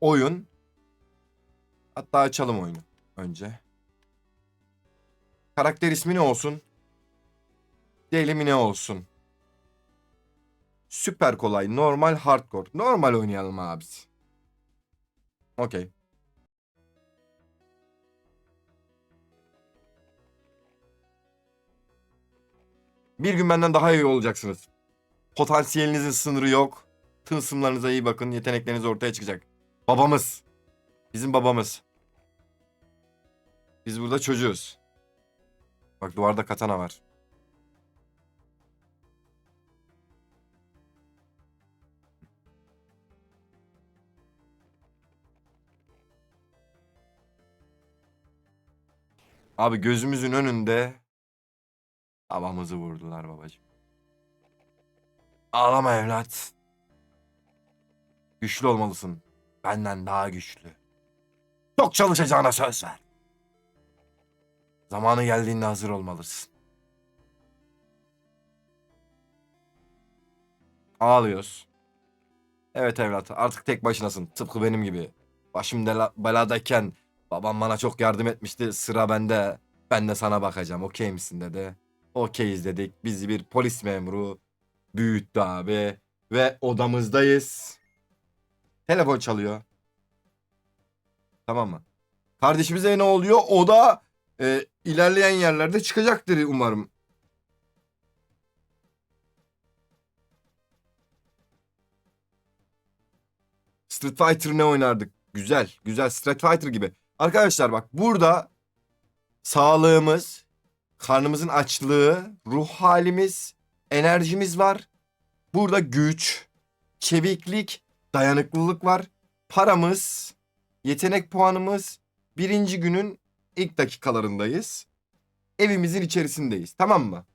oyun. Hatta açalım oyunu önce. Karakter ismi ne olsun? Deli ne olsun? Süper kolay, normal, hardcore. Normal oynayalım abisi. Okey. Bir gün benden daha iyi olacaksınız. Potansiyelinizin sınırı yok. Tılsımlarınıza iyi bakın. Yetenekleriniz ortaya çıkacak. Babamız. Bizim babamız. Biz burada çocuğuz. Bak duvarda katana var. Abi gözümüzün önünde babamızı vurdular babacığım. Ağlama evlat. Güçlü olmalısın. Benden daha güçlü. Çok çalışacağına söz ver. Zamanı geldiğinde hazır olmalısın. Ağlıyoruz. Evet evlat artık tek başınasın. Tıpkı benim gibi. Başım dela- beladayken babam bana çok yardım etmişti. Sıra bende. Ben de sana bakacağım. Okey misin dedi. Okeyiz dedik. Bizi bir polis memuru büyüttü abi. Ve odamızdayız. Telefon çalıyor. Tamam mı? Kardeşimize ne oluyor? O da e, ilerleyen yerlerde çıkacaktır umarım. Street Fighter ne oynardık? Güzel, güzel Street Fighter gibi. Arkadaşlar bak burada sağlığımız, karnımızın açlığı, ruh halimiz, enerjimiz var. Burada güç, çeviklik, dayanıklılık var. Paramız, yetenek puanımız birinci günün ilk dakikalarındayız. Evimizin içerisindeyiz. Tamam mı?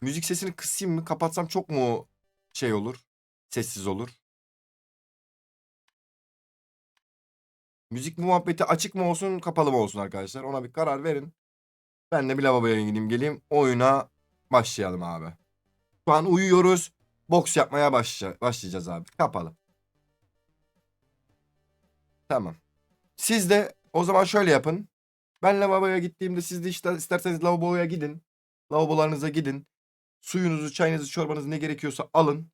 Müzik sesini kısayım mı? Kapatsam çok mu şey olur? Sessiz olur. Müzik muhabbeti açık mı olsun, kapalı mı olsun arkadaşlar? Ona bir karar verin. Ben de bir lavaboya gideyim geleyim. Oyuna başlayalım abi. Şu an uyuyoruz. Boks yapmaya başla başlayacağız abi. Kapalı. Tamam. Siz de o zaman şöyle yapın. Ben lavaboya gittiğimde siz de işte isterseniz lavaboya gidin. Lavabolarınıza gidin. Suyunuzu, çayınızı, çorbanızı ne gerekiyorsa alın.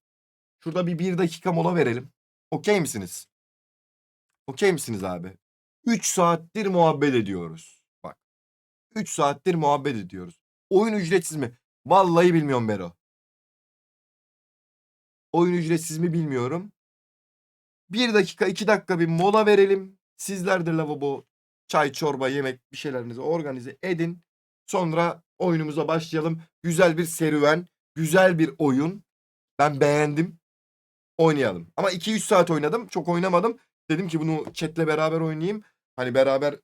Şurada bir bir dakika mola verelim. Okey misiniz? Okey misiniz abi? 3 saattir muhabbet ediyoruz. Bak. 3 saattir muhabbet ediyoruz. Oyun ücretsiz mi? Vallahi bilmiyorum Bero. Oyun ücretsiz mi bilmiyorum. Bir dakika, iki dakika bir mola verelim. Sizler de lavabo, çay, çorba, yemek bir şeylerinizi organize edin. Sonra oyunumuza başlayalım. Güzel bir serüven, güzel bir oyun. Ben beğendim. Oynayalım. Ama 2-3 saat oynadım. Çok oynamadım. Dedim ki bunu chatle beraber oynayayım. Hani beraber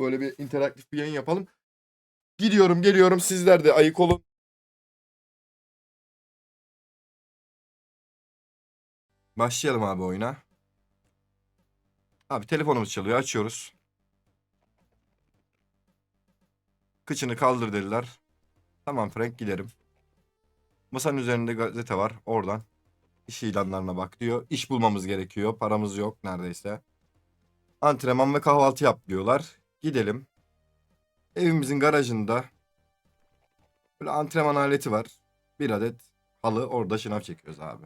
böyle bir interaktif bir yayın yapalım. Gidiyorum, geliyorum. Sizler de ayık olun. Başlayalım abi oyuna. Abi telefonumuz çalıyor. Açıyoruz. Kıçını kaldır dediler. Tamam Frank giderim. Masanın üzerinde gazete var. Oradan iş ilanlarına bak diyor. İş bulmamız gerekiyor. Paramız yok neredeyse. Antrenman ve kahvaltı yap diyorlar. Gidelim. Evimizin garajında böyle antrenman aleti var. Bir adet halı orada şınav çekiyoruz abi.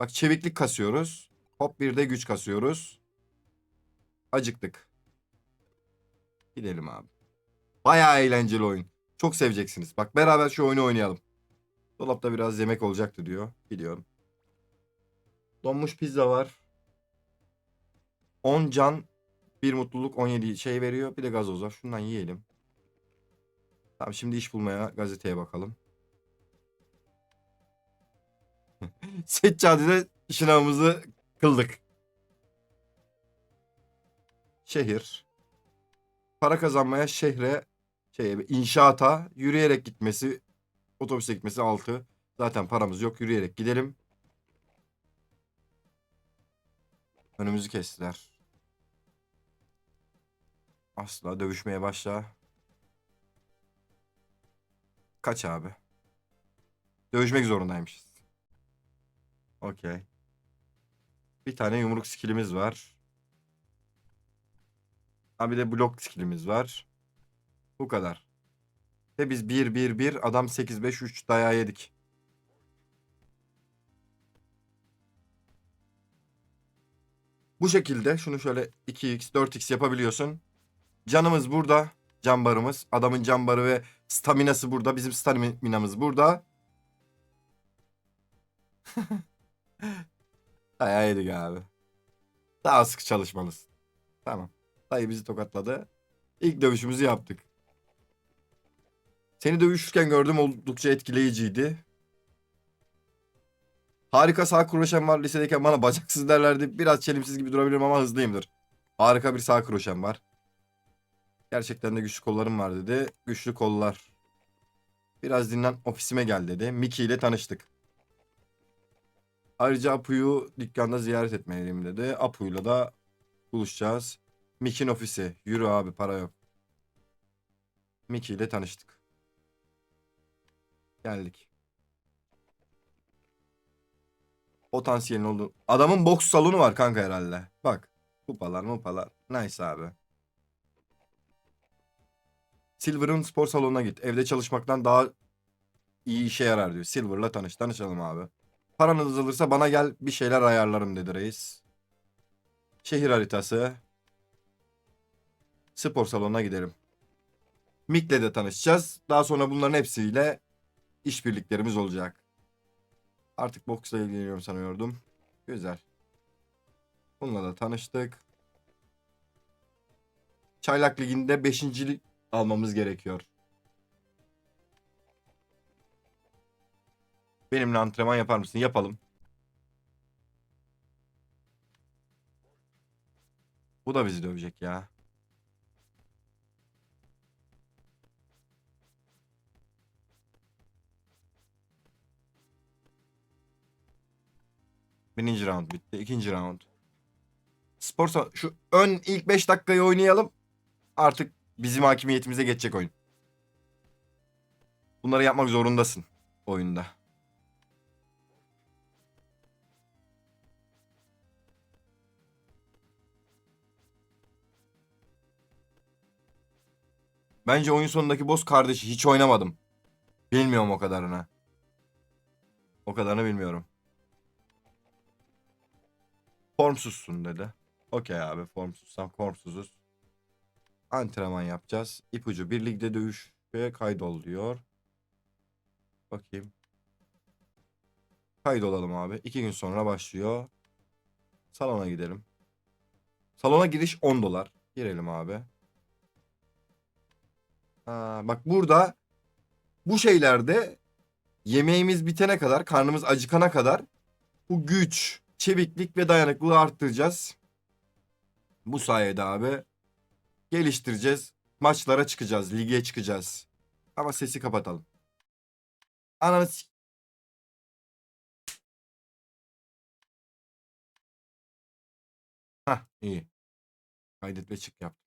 Bak çeviklik kasıyoruz. Hop bir de güç kasıyoruz. Acıktık. Gidelim abi. Bayağı eğlenceli oyun. Çok seveceksiniz. Bak beraber şu oyunu oynayalım. Dolapta biraz yemek olacaktı diyor. Gidiyorum. Donmuş pizza var. 10 can, bir mutluluk 17 şey veriyor. Bir de gazoz var. Şundan yiyelim. Tamam şimdi iş bulmaya gazeteye bakalım. Seccadede şınavımızı kıldık. Şehir. Para kazanmaya şehre, şeye, inşaata yürüyerek gitmesi, otobüse gitmesi 6. Zaten paramız yok. Yürüyerek gidelim. Önümüzü kestiler. Asla dövüşmeye başla. Kaç abi. Dövüşmek zorundaymışız. Okey. Bir tane yumruk skillimiz var. Ha bir de blok skillimiz var. Bu kadar. Ve biz 1-1-1 adam 8-5-3 dayağı yedik. Bu şekilde şunu şöyle 2x 4x yapabiliyorsun. Canımız burada. Can barımız. Adamın can barı ve staminası burada. Bizim staminamız burada. Dayağı yedik abi. Daha sıkı çalışmalısın. Tamam. Dayı bizi tokatladı. İlk dövüşümüzü yaptık. Seni dövüşürken gördüm oldukça etkileyiciydi. Harika sağ kroşem var. Lisedeyken bana bacaksız derlerdi. Biraz çelimsiz gibi durabilirim ama hızlıyımdır. Harika bir sağ kroşem var. Gerçekten de güçlü kollarım var dedi. Güçlü kollar. Biraz dinlen ofisime gel dedi. Miki ile tanıştık. Ayrıca Apu'yu dükkanda ziyaret etmeliyim dedi. Apu'yla da buluşacağız. Mick'in ofisi. Yürü abi para yok. Mickey ile tanıştık. Geldik. Potansiyelin oldu. Adamın boks salonu var kanka herhalde. Bak. Kupalar mupalar. Nice abi. Silver'ın spor salonuna git. Evde çalışmaktan daha iyi işe yarar diyor. Silver'la tanış. Tanışalım abi. Paranız alırsa bana gel bir şeyler ayarlarım dedi reis. Şehir haritası. Spor salonuna gidelim. Mick'le de tanışacağız. Daha sonra bunların hepsiyle işbirliklerimiz olacak. Artık boksla ilgileniyorum sanıyordum. Güzel. Bununla da tanıştık. Çaylak Ligi'nde 5. almamız gerekiyor. Benimle antrenman yapar mısın? Yapalım. Bu da bizi dövecek ya. Birinci round bitti. İkinci round. Spor şu ön ilk 5 dakikayı oynayalım. Artık bizim hakimiyetimize geçecek oyun. Bunları yapmak zorundasın oyunda. Bence oyun sonundaki boss kardeşi hiç oynamadım. Bilmiyorum o kadarını. O kadarını bilmiyorum. Formsuzsun dedi. Okey abi formsuzsam formsuzuz. Antrenman yapacağız. İpucu bir ligde dövüşe kaydol diyor. Bakayım. Kaydolalım abi. İki gün sonra başlıyor. Salona gidelim. Salona giriş 10 dolar. Girelim abi. Bak burada bu şeylerde yemeğimiz bitene kadar, karnımız acıkana kadar bu güç, çeviklik ve dayanıklılığı arttıracağız. Bu sayede abi geliştireceğiz. Maçlara çıkacağız, lige çıkacağız. Ama sesi kapatalım. Ananı Hah iyi. Kaydet ve çık yap.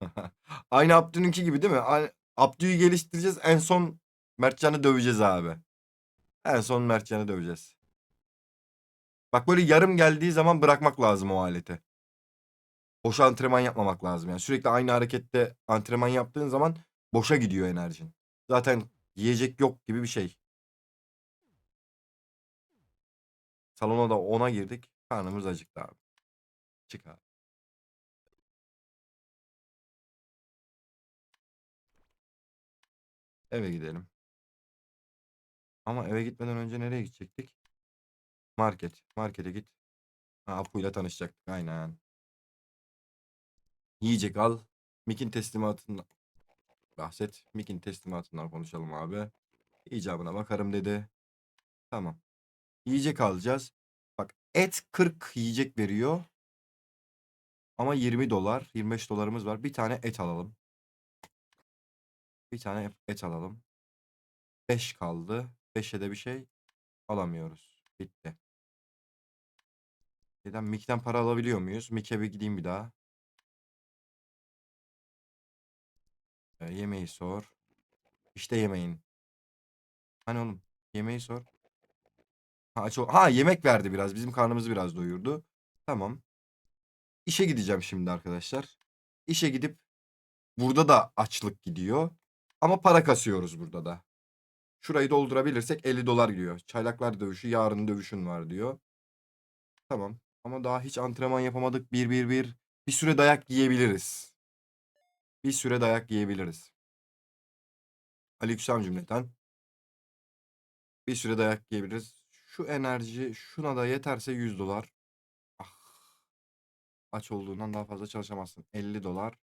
Aynı Abdü'nünki gibi değil mi? Aynı- Abdü'yü geliştireceğiz. En son Mertcan'ı döveceğiz abi. En son Mertcan'ı döveceğiz. Bak böyle yarım geldiği zaman bırakmak lazım o aleti. Boş antrenman yapmamak lazım. Yani sürekli aynı harekette antrenman yaptığın zaman boşa gidiyor enerjin. Zaten yiyecek yok gibi bir şey. Salona da ona girdik. Karnımız acıktı abi. Çık abi. Eve gidelim. Ama eve gitmeden önce nereye gidecektik? Market. Markete git. Ha, Apu'yla tanışacaktık. Aynen. Yiyecek al. Mick'in teslimatından bahset. Mick'in teslimatından konuşalım abi. İcabına bakarım dedi. Tamam. Yiyecek alacağız. Bak et 40 yiyecek veriyor. Ama 20 dolar. 25 dolarımız var. Bir tane et alalım. Bir tane et alalım. 5 kaldı. 5'e de bir şey alamıyoruz. Bitti. Neden Mick'ten para alabiliyor muyuz? Mick'e bir gideyim bir daha. Ee, yemeği sor. İşte yemeğin. Hani oğlum yemeği sor. Ha, çok, ha yemek verdi biraz. Bizim karnımızı biraz doyurdu. Tamam. İşe gideceğim şimdi arkadaşlar. İşe gidip burada da açlık gidiyor. Ama para kasıyoruz burada da. Şurayı doldurabilirsek 50 dolar gidiyor. Çaylaklar dövüşü yarın dövüşün var diyor. Tamam. Ama daha hiç antrenman yapamadık. Bir bir bir. Bir süre dayak yiyebiliriz. Bir süre dayak yiyebiliriz. Aleykümselam cümleten. Bir süre dayak yiyebiliriz. Şu enerji şuna da yeterse 100 dolar. Ah. Aç olduğundan daha fazla çalışamazsın. 50 dolar.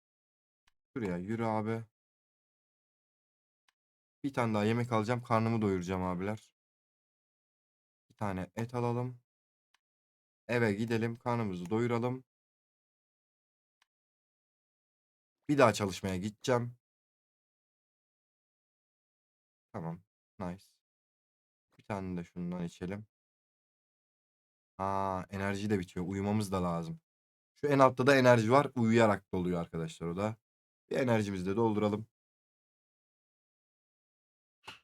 Şuraya yürü abi. Bir tane daha yemek alacağım. Karnımı doyuracağım abiler. Bir tane et alalım. Eve gidelim. Karnımızı doyuralım. Bir daha çalışmaya gideceğim. Tamam. Nice. Bir tane de şundan içelim. Aa, enerji de bitiyor. Uyumamız da lazım. Şu en altta da enerji var. Uyuyarak doluyor arkadaşlar o da. Bir enerjimizi de dolduralım.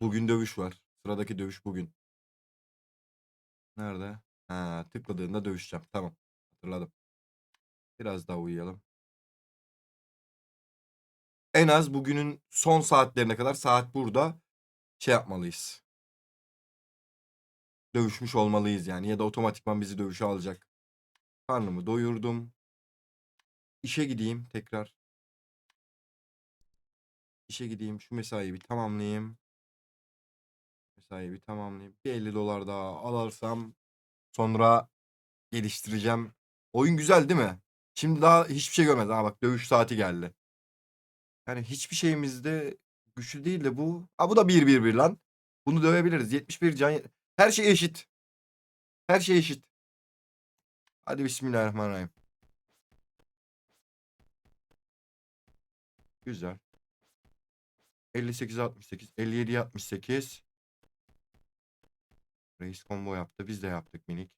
Bugün dövüş var. Sıradaki dövüş bugün. Nerede? Ha, tıkladığında dövüşeceğim. Tamam. Hatırladım. Biraz daha uyuyalım. En az bugünün son saatlerine kadar saat burada şey yapmalıyız. Dövüşmüş olmalıyız yani. Ya da otomatikman bizi dövüşe alacak. Karnımı doyurdum. İşe gideyim tekrar. İşe gideyim. Şu mesaiyi bir tamamlayayım. Mesaiyi bir tamamlayayım. Bir 50 dolar daha alırsam sonra geliştireceğim. Oyun güzel değil mi? Şimdi daha hiçbir şey görmez. Ha bak dövüş saati geldi. Yani hiçbir şeyimizde güçlü değil de bu. Ha bu da 1-1-1 lan. Bunu dövebiliriz. 71 can. Her şey eşit. Her şey eşit. Hadi bismillahirrahmanirrahim. Güzel. 58 68 57 68 Reis combo yaptı. Biz de yaptık minik.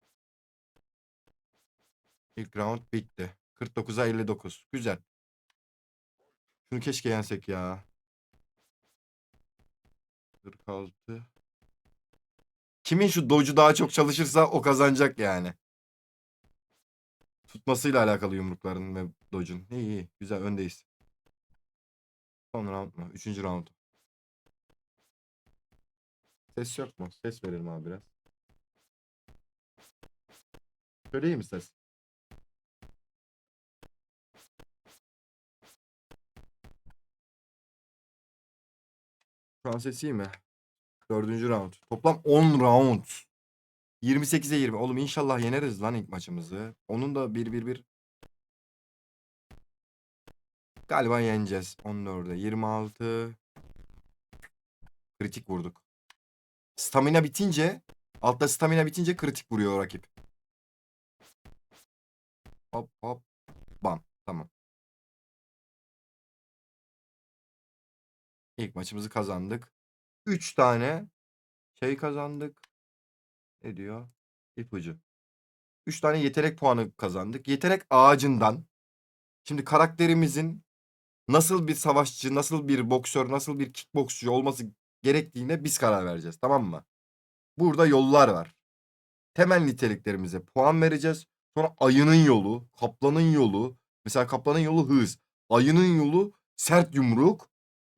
İlk round bitti. 49'a 59. Güzel. Şunu keşke yensek ya. 46. Kimin şu doju daha çok çalışırsa o kazanacak yani. Tutmasıyla alakalı yumrukların ve dojun. İyi iyi. Güzel öndeyiz. Son round mu? Üçüncü round. Ses yok mu? Ses verelim abi biraz. Söyleyeyim mi ses? Şu an ses iyi mi? Dördüncü round. Toplam 10 round. 28'e 20. Oğlum inşallah yeneriz lan ilk maçımızı. Onun da 1-1-1. Galiba yeneceğiz. 14'e 26. Kritik vurduk. Stamina bitince altta stamina bitince kritik vuruyor rakip. Hop hop. Bam. Tamam. İlk maçımızı kazandık. 3 tane şey kazandık. Ne diyor? İpucu. 3 tane yetenek puanı kazandık. Yetenek ağacından şimdi karakterimizin nasıl bir savaşçı, nasıl bir boksör, nasıl bir kickboksçu olması gerektiğine biz karar vereceğiz. Tamam mı? Burada yollar var. Temel niteliklerimize puan vereceğiz. Sonra ayının yolu, kaplanın yolu. Mesela kaplanın yolu hız. Ayının yolu sert yumruk.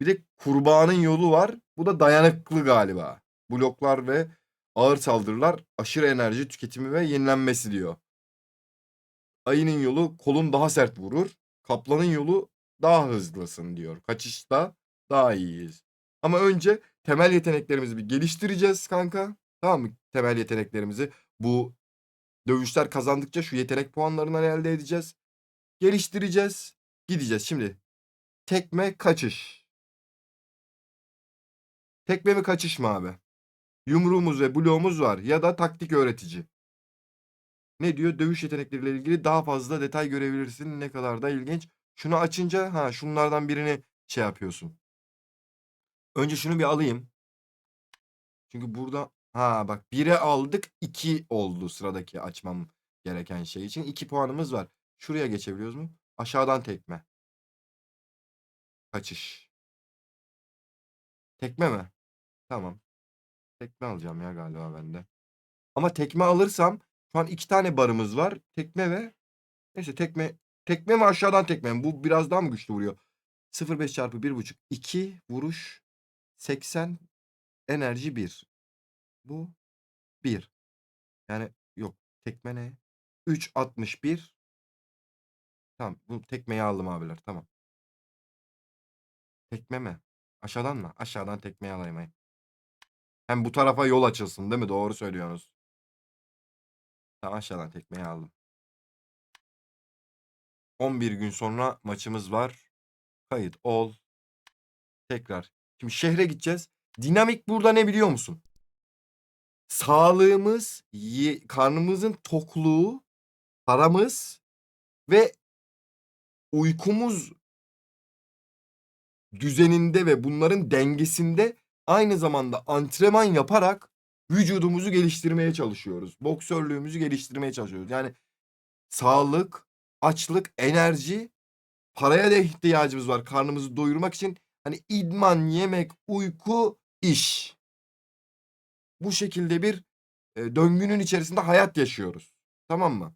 Bir de kurbağanın yolu var. Bu da dayanıklı galiba. Bloklar ve ağır saldırılar aşırı enerji tüketimi ve yenilenmesi diyor. Ayının yolu kolun daha sert vurur. Kaplanın yolu daha hızlısın diyor. Kaçışta daha iyiyiz. Ama önce temel yeteneklerimizi bir geliştireceğiz kanka. Tamam mı? Temel yeteneklerimizi. Bu dövüşler kazandıkça şu yetenek puanlarından elde edeceğiz. Geliştireceğiz. Gideceğiz. Şimdi tekme kaçış. Tekme mi kaçış mı abi? Yumruğumuz ve bloğumuz var ya da taktik öğretici. Ne diyor? Dövüş yetenekleriyle ilgili daha fazla detay görebilirsin. Ne kadar da ilginç. Şunu açınca ha şunlardan birini şey yapıyorsun. Önce şunu bir alayım. Çünkü burada ha bak 1'e aldık 2 oldu sıradaki açmam gereken şey için. 2 puanımız var. Şuraya geçebiliyoruz mu? Aşağıdan tekme. Kaçış. Tekme mi? Tamam. Tekme alacağım ya galiba ben de. Ama tekme alırsam şu an iki tane barımız var. Tekme ve neyse tekme tekme mi aşağıdan tekme mi? Bu biraz daha mı güçlü vuruyor? 0.5 çarpı 1.5 2 vuruş 80 enerji 1. Bu 1. Yani yok tekme ne? 3.61 Tamam bu tekmeyi aldım abiler tamam. Tekme mi? Aşağıdan mı? Aşağıdan tekmeyi alayım. ay. Hem bu tarafa yol açılsın değil mi? Doğru söylüyorsunuz. Tamam aşağıdan tekmeyi aldım. 11 gün sonra maçımız var. Kayıt ol. Tekrar. Şimdi şehre gideceğiz. Dinamik burada ne biliyor musun? Sağlığımız, karnımızın tokluğu, paramız ve uykumuz düzeninde ve bunların dengesinde aynı zamanda antrenman yaparak vücudumuzu geliştirmeye çalışıyoruz. Boksörlüğümüzü geliştirmeye çalışıyoruz. Yani sağlık, açlık, enerji, paraya da ihtiyacımız var karnımızı doyurmak için. Hani idman, yemek, uyku, iş. Bu şekilde bir e, döngünün içerisinde hayat yaşıyoruz. Tamam mı?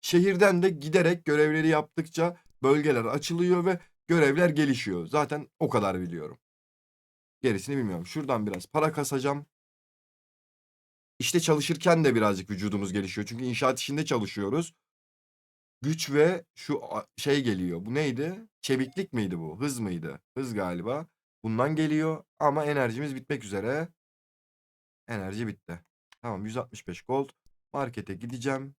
Şehirden de giderek görevleri yaptıkça bölgeler açılıyor ve görevler gelişiyor. Zaten o kadar biliyorum. Gerisini bilmiyorum. Şuradan biraz para kasacağım. İşte çalışırken de birazcık vücudumuz gelişiyor. Çünkü inşaat işinde çalışıyoruz. Güç ve şu şey geliyor. Bu neydi? Çeviklik miydi bu? Hız mıydı? Hız galiba. Bundan geliyor ama enerjimiz bitmek üzere. Enerji bitti. Tamam 165 gold. Markete gideceğim.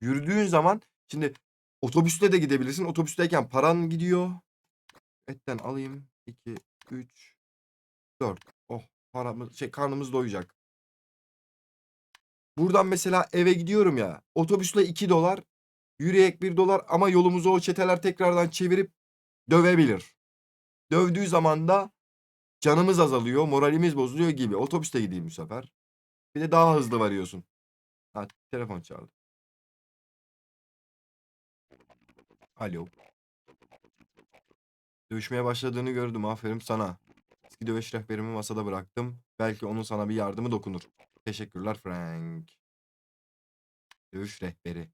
Yürüdüğün zaman şimdi otobüste de gidebilirsin. Otobüsteyken paran gidiyor. Etten alayım. 2, 3, 4. Oh paramız şey karnımız doyacak. Buradan mesela eve gidiyorum ya. Otobüsle 2 dolar. Yürüyerek 1 dolar ama yolumuzu o çeteler tekrardan çevirip dövebilir. Dövdüğü zaman da canımız azalıyor, moralimiz bozuluyor gibi. Otobüste gideyim bu sefer. Bir de daha hızlı varıyorsun. Ha, telefon çaldı. Alo. Dövüşmeye başladığını gördüm. Aferin sana. Eski dövüş rehberimi masada bıraktım. Belki onun sana bir yardımı dokunur. Teşekkürler Frank. Dövüş rehberi.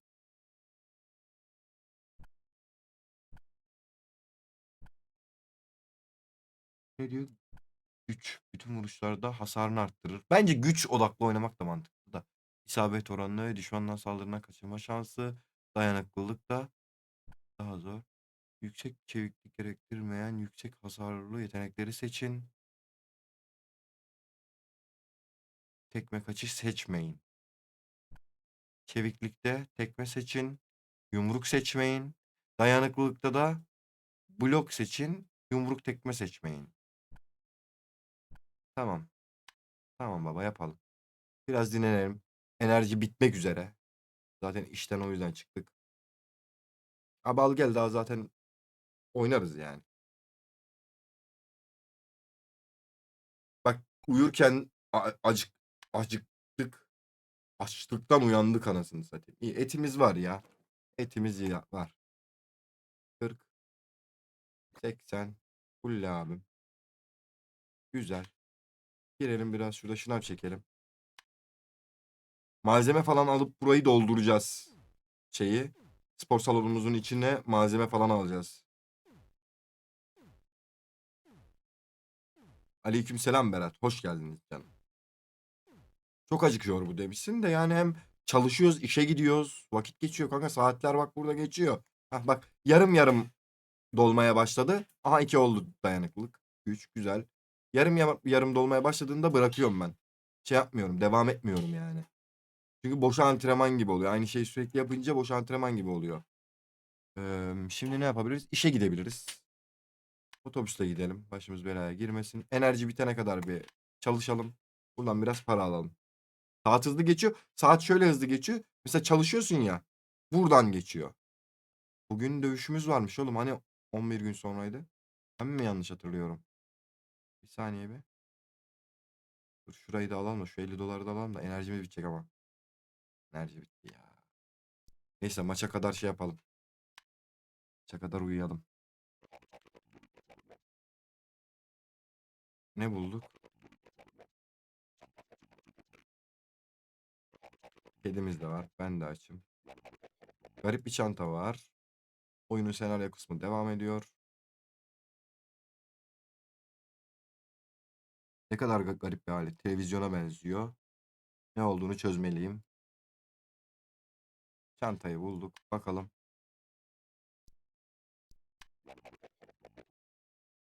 Ne diyor? Güç. Bütün vuruşlarda hasarını arttırır. Bence güç odaklı oynamak da mantıklı da. İsabet oranı, düşmandan saldırına kaçırma şansı, dayanıklılık da daha zor. Yüksek çeviklik gerektirmeyen yüksek hasarlı yetenekleri seçin. Tekme kaçış seçmeyin. Çeviklikte tekme seçin. Yumruk seçmeyin. Dayanıklılıkta da blok seçin. Yumruk tekme seçmeyin. Tamam. Tamam baba yapalım. Biraz dinlenelim. Enerji bitmek üzere. Zaten işten o yüzden çıktık. Abi al gel daha zaten oynarız yani. Bak uyurken acık acıktık. Açlıktan uyandık anasını satayım. İyi etimiz var ya. Etimiz ya var. 40 80 Full abim. Güzel. Girelim biraz şurada şınav çekelim. Malzeme falan alıp burayı dolduracağız. Şeyi. Spor salonumuzun içine malzeme falan alacağız. Aleykümselam Berat. Hoş geldiniz canım. Çok acıkıyor bu demişsin de yani hem çalışıyoruz, işe gidiyoruz. Vakit geçiyor kanka. Saatler bak burada geçiyor. Hah bak yarım yarım dolmaya başladı. Aha iki oldu dayanıklılık. Güç güzel. Yarım yarım, dolmaya başladığında bırakıyorum ben. Şey yapmıyorum, devam etmiyorum yani. Çünkü boş antrenman gibi oluyor. Aynı şeyi sürekli yapınca boş antrenman gibi oluyor. Ee, şimdi ne yapabiliriz? İşe gidebiliriz. Otobüste gidelim. Başımız belaya girmesin. Enerji bitene kadar bir çalışalım. Buradan biraz para alalım. Saat hızlı geçiyor. Saat şöyle hızlı geçiyor. Mesela çalışıyorsun ya. Buradan geçiyor. Bugün dövüşümüz varmış oğlum. Hani 11 gün sonraydı. Ben mi yanlış hatırlıyorum? Bir saniye bir. Dur şurayı da alalım da şu 50 doları da alalım da enerjimiz bitecek ama. Enerji bitti ya. Neyse maça kadar şey yapalım. Maça kadar uyuyalım. Ne bulduk? Kedimiz de var. Ben de açım. Garip bir çanta var. Oyunun senaryo kısmı devam ediyor. Ne kadar ga- garip bir alet. Televizyona benziyor. Ne olduğunu çözmeliyim. Çantayı bulduk. Bakalım.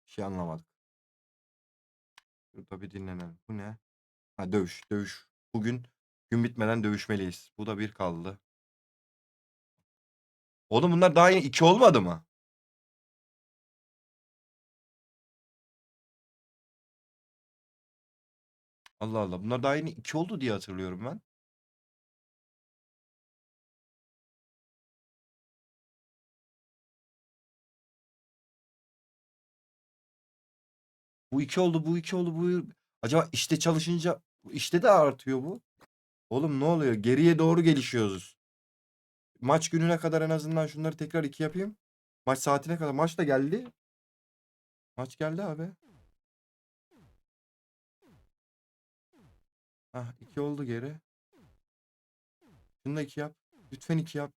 Bir şey anlamadık. Şurada bir dinlenelim. Bu ne? Ha dövüş, dövüş. Bugün gün bitmeden dövüşmeliyiz. Bu da bir kaldı. Oğlum bunlar daha iki olmadı mı? Allah Allah. Bunlar daha yeni iki oldu diye hatırlıyorum ben. Bu iki oldu, bu iki oldu, bu acaba işte çalışınca işte de artıyor bu. Oğlum ne oluyor? Geriye doğru gelişiyoruz. Maç gününe kadar en azından şunları tekrar iki yapayım. Maç saatine kadar. Maç da geldi. Maç geldi abi. Hah iki oldu geri. Şunu da iki yap. Lütfen iki yap.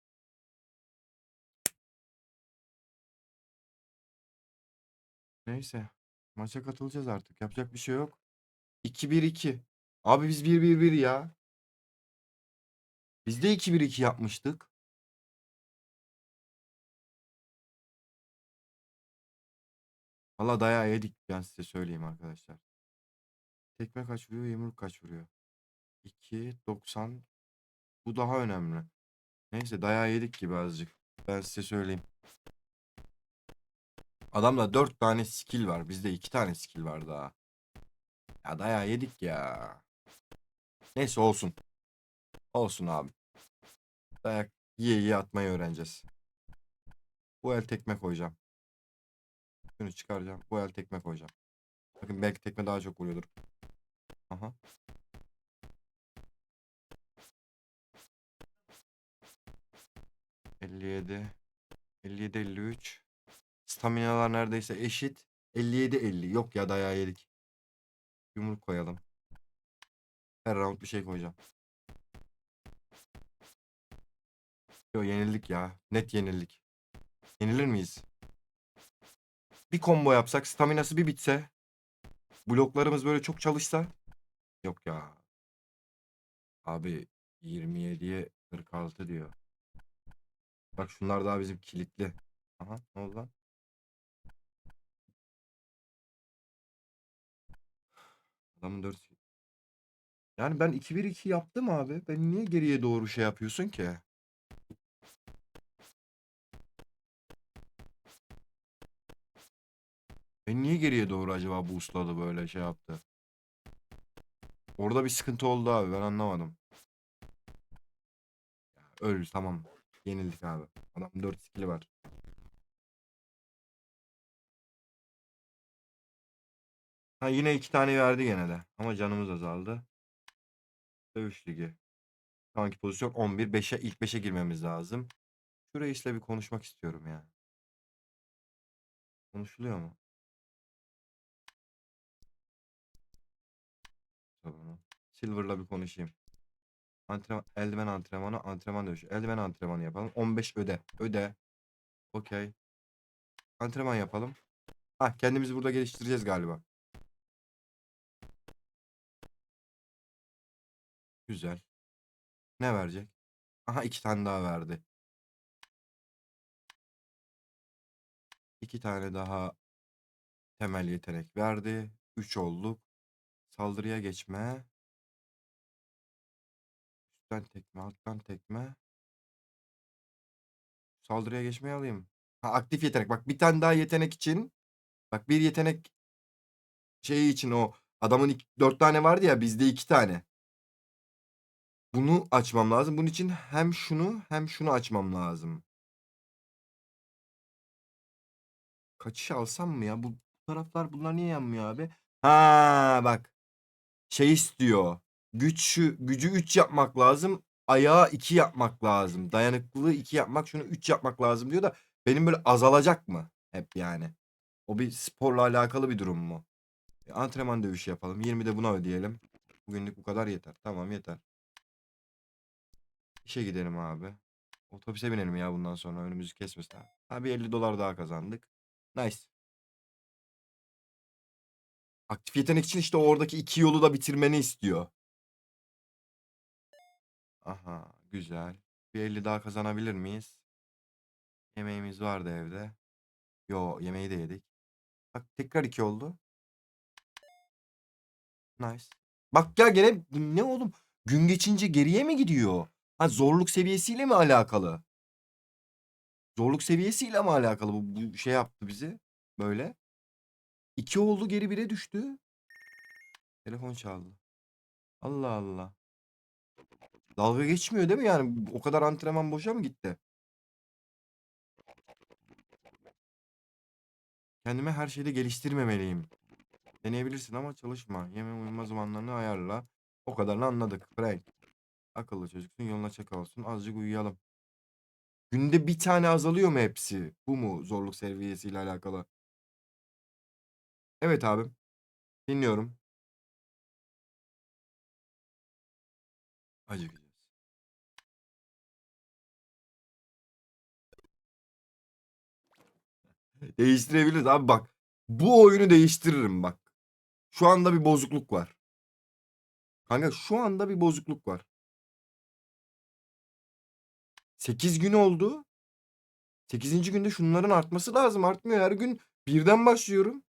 Neyse. Maça katılacağız artık. Yapacak bir şey yok. 2-1-2. Abi biz 1-1-1 ya. Biz de 2-1-2 yapmıştık. Valla dayağı yedik ben size söyleyeyim arkadaşlar. Tekme kaç vuruyor, yumruk kaç vuruyor? 2, 90. Bu daha önemli. Neyse dayağı yedik gibi azıcık. Ben size söyleyeyim. Adamda 4 tane skill var. Bizde 2 tane skill var daha. Ya dayağı yedik ya. Neyse olsun. Olsun abi. Dayak yiye yiye atmayı öğreneceğiz. Bu el tekme koyacağım. Şunu çıkaracağım. Bu el tekme koyacağım. Bakın belki tekme daha çok vuruyordur. Aha. ...57... ...57 53... ...staminalar neredeyse eşit... ...57 50... ...yok ya dayağı yedik. Yumruk koyalım. Her round bir şey koyacağım. Yo yenildik ya. Net yenildik. Yenilir miyiz? Bir combo yapsak, staminası bir bitse, bloklarımız böyle çok çalışsa. Yok ya. Abi 27'ye 46 diyor. Bak şunlar daha bizim kilitli. Aha ne oldu lan? Adamın 4 Yani ben 2-1-2 yaptım abi. Ben niye geriye doğru şey yapıyorsun ki? Ben niye geriye doğru acaba boostladı böyle şey yaptı? Orada bir sıkıntı oldu abi ben anlamadım. Öl tamam. Yenildik abi. Adam 4 skill'i var. Ha yine iki tane verdi gene de. Ama canımız azaldı. Dövüş ligi. Şu anki pozisyon 11. 5'e ilk 5'e girmemiz lazım. Şu reisle bir konuşmak istiyorum ya. Konuşuluyor mu? Silver'la bir konuşayım. Antrenman, eldiven antrenmanı, antrenman dövüşü. Eldiven antrenmanı yapalım. 15 öde. Öde. Okey. Antrenman yapalım. Ah kendimizi burada geliştireceğiz galiba. Güzel. Ne verecek? Aha iki tane daha verdi. İki tane daha temel yetenek verdi. Üç olduk. Saldırıya geçme. Üstten tekme, alttan tekme. Saldırıya geçmeyi alayım. Ha aktif yetenek. Bak bir tane daha yetenek için. Bak bir yetenek şeyi için o adamın iki, dört tane vardı ya bizde iki tane. Bunu açmam lazım. Bunun için hem şunu hem şunu açmam lazım. Kaçış alsam mı ya? Bu taraflar bunlar niye yanmıyor abi? Ha bak. Şey istiyor. Güç gücü 3 yapmak lazım. Ayağı 2 yapmak lazım. Dayanıklılığı 2 yapmak, şunu 3 yapmak lazım diyor da benim böyle azalacak mı? Hep yani. O bir sporla alakalı bir durum mu? E, antrenman dövüşü yapalım. 20 de buna ödeyelim. Bugünlük bu kadar yeter. Tamam yeter. İşe gidelim abi. Otobüse binelim ya bundan sonra önümüzü kesmesin abi. Ha bir 50 dolar daha kazandık. Nice. Aktif yetenek için işte oradaki iki yolu da bitirmeni istiyor. Aha güzel. Bir 50 daha kazanabilir miyiz? Yemeğimiz vardı evde. Yo yemeği de yedik. Bak tekrar iki oldu. Nice. Bak ya gene ne oğlum? Gün geçince geriye mi gidiyor? Ha zorluk seviyesiyle mi alakalı? Zorluk seviyesiyle mi alakalı bu, bu şey yaptı bizi böyle? İki oldu geri bire düştü. Telefon çaldı. Allah Allah. Dalga geçmiyor değil mi yani? O kadar antrenman boşa mı gitti? Kendime her şeyde geliştirmemeliyim. Deneyebilirsin ama çalışma. Yeme uyuma zamanlarını ayarla. O kadarını anladık. Frank. Akıllı çocuksun yoluna çakal olsun. Azıcık uyuyalım. Günde bir tane azalıyor mu hepsi? Bu mu zorluk seviyesiyle alakalı? Evet abim. Dinliyorum. Acıkacağız. Değiştirebiliriz abi bak. Bu oyunu değiştiririm bak. Şu anda bir bozukluk var. Kanka şu anda bir bozukluk var. 8 gün oldu. 8. günde şunların artması lazım. Artmıyor. Her gün birden başlıyorum.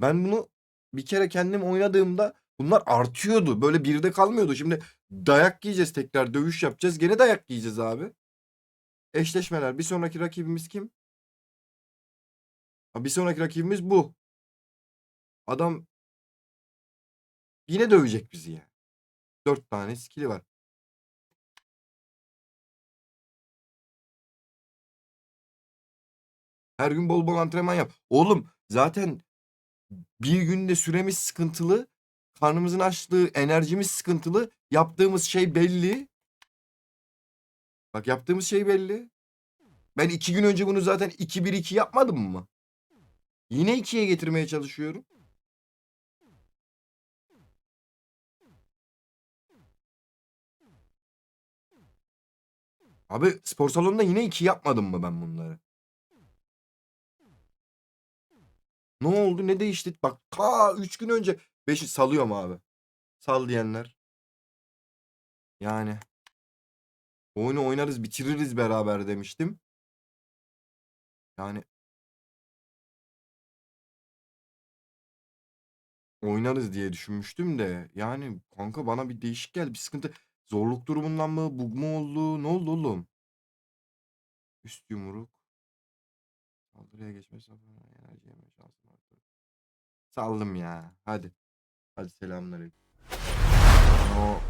Ben bunu bir kere kendim oynadığımda bunlar artıyordu. Böyle birde kalmıyordu. Şimdi dayak yiyeceğiz tekrar. Dövüş yapacağız. Gene dayak yiyeceğiz abi. Eşleşmeler. Bir sonraki rakibimiz kim? Bir sonraki rakibimiz bu. Adam yine dövecek bizi yani. Dört tane skill'i var. Her gün bol bol antrenman yap. Oğlum zaten bir günde süremiz sıkıntılı. Karnımızın açlığı, enerjimiz sıkıntılı. Yaptığımız şey belli. Bak yaptığımız şey belli. Ben iki gün önce bunu zaten 2-1-2 yapmadım mı? Yine 2'ye getirmeye çalışıyorum. Abi spor salonunda yine 2 yapmadım mı ben bunları? Ne oldu? Ne değişti? Bak ta 3 gün önce 5'i salıyorum abi. Sal diyenler. Yani. Oyunu oynarız bitiririz beraber demiştim. Yani. Oynarız diye düşünmüştüm de. Yani kanka bana bir değişik geldi. Bir sıkıntı. Zorluk durumundan mı? Bug mu oldu? Ne oldu oğlum? Üst yumruk. Saldırıya geçme safhana enerji yeme arttırır. Saldım ya. Hadi. Hadi selamünaleyküm. O